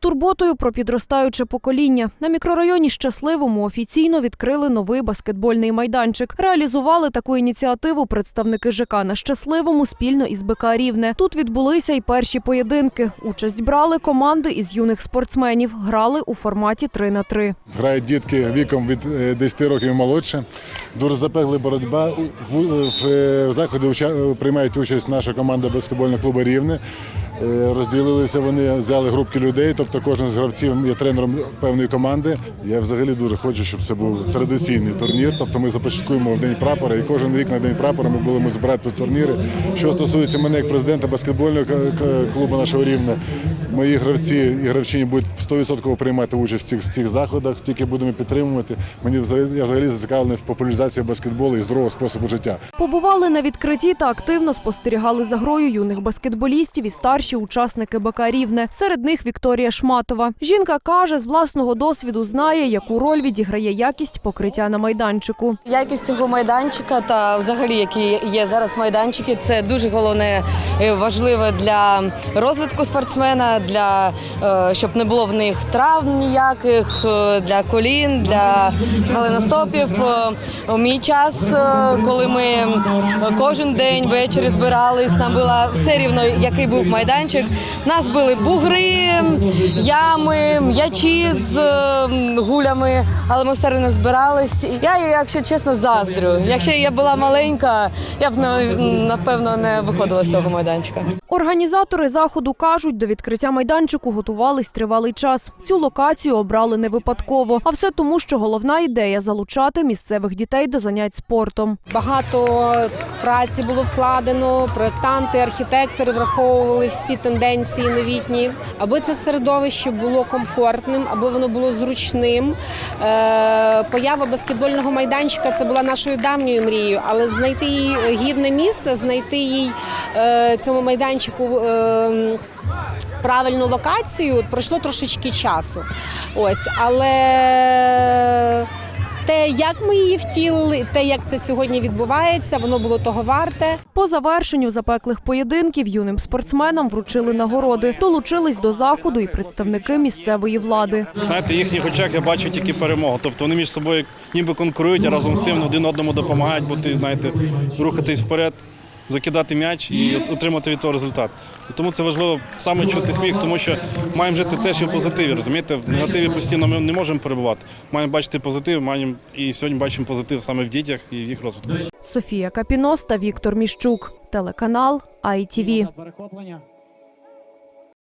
Турботою про підростаюче покоління на мікрорайоні Щасливому офіційно відкрили новий баскетбольний майданчик. Реалізували таку ініціативу представники ЖК на щасливому спільно із БК Рівне. Тут відбулися й перші поєдинки. Участь брали команди із юних спортсменів. Грали у форматі 3 на 3 Грають дітки віком від е, 10 років і молодше. Дуже запекли боротьба. В, заході приймають участь наша команда баскетбольного клубу Рівне. Е, Розділилися вони, взяли групки людей, тобто кожен з гравців є тренером певної команди. Я взагалі дуже хочу, щоб це був традиційний турнір. Тобто ми започаткуємо в день прапора, і кожен рік на день прапора ми будемо збирати турніри. Що стосується мене як президента баскетбольного клубу нашого рівня, мої гравці і гравчині будуть 100% приймати участь в цих, в цих заходах, тільки будемо підтримувати. Мені я взагалі зацікавлений в популяризації баскетболу і здорового способу життя. Побували на відкритті та активно спостерігали за грою юних баскетболістів і старші учасники БК Рівне. Серед них Вікторія Шматова. Жінка каже, з власного досвіду знає, яку роль відіграє якість покриття на майданчику. Якість цього майданчика та взагалі, які є зараз майданчики, це дуже головне е, важливе для розвитку спортсмена, для е, щоб не було в них травм ніяких, е, для колін, для голеностопів. У мій час, коли ми кожен день ввечері збирались, нам було все рівно, який був майданчик. У нас були бугри, ями, м'ячі з е, гулями, але ми все одно збирались. Я, якщо чесно, заздрю. Якщо я була маленька, я б напевно не виходила з цього майданчика. Організатори заходу кажуть, до відкриття майданчику готувались тривалий час. Цю локацію обрали не випадково, а все тому, що головна ідея залучати місцевих дітей до занять спортом. Багато праці було вкладено. Проєктанти, архітектори враховували всі тенденції новітні, аби це середовище було комфортним, аби воно було зручним. Е, Поява баскетбольного майданчика це була нашою давньою мрією, але знайти їй гідне місце, знайти їй е, цьому майданчику. е, Правильну локацію пройшло трошечки часу. Ось, але те, як ми її втілили, те, як це сьогодні відбувається, воно було того варте. По завершенню запеклих поєдинків юним спортсменам вручили нагороди. Долучились до заходу і представники місцевої влади. Знаєте, їхніх очах я бачу тільки перемогу. Тобто вони між собою ніби конкурують, а разом з тим один одному допомагають бути, знаєте, рухатись вперед, закидати м'яч і отримати від того результат. І тому це важливо саме чути сміх, тому що маємо жити теж і в позитиві. Розумієте, в негативі постійно ми не можемо перебувати. Маємо бачити позитив, маємо і сьогодні бачимо позитив саме в дітях і в їх розвитку. Софія Капінос та Віктор Міщук. Телеканал ITV. Перехоплення.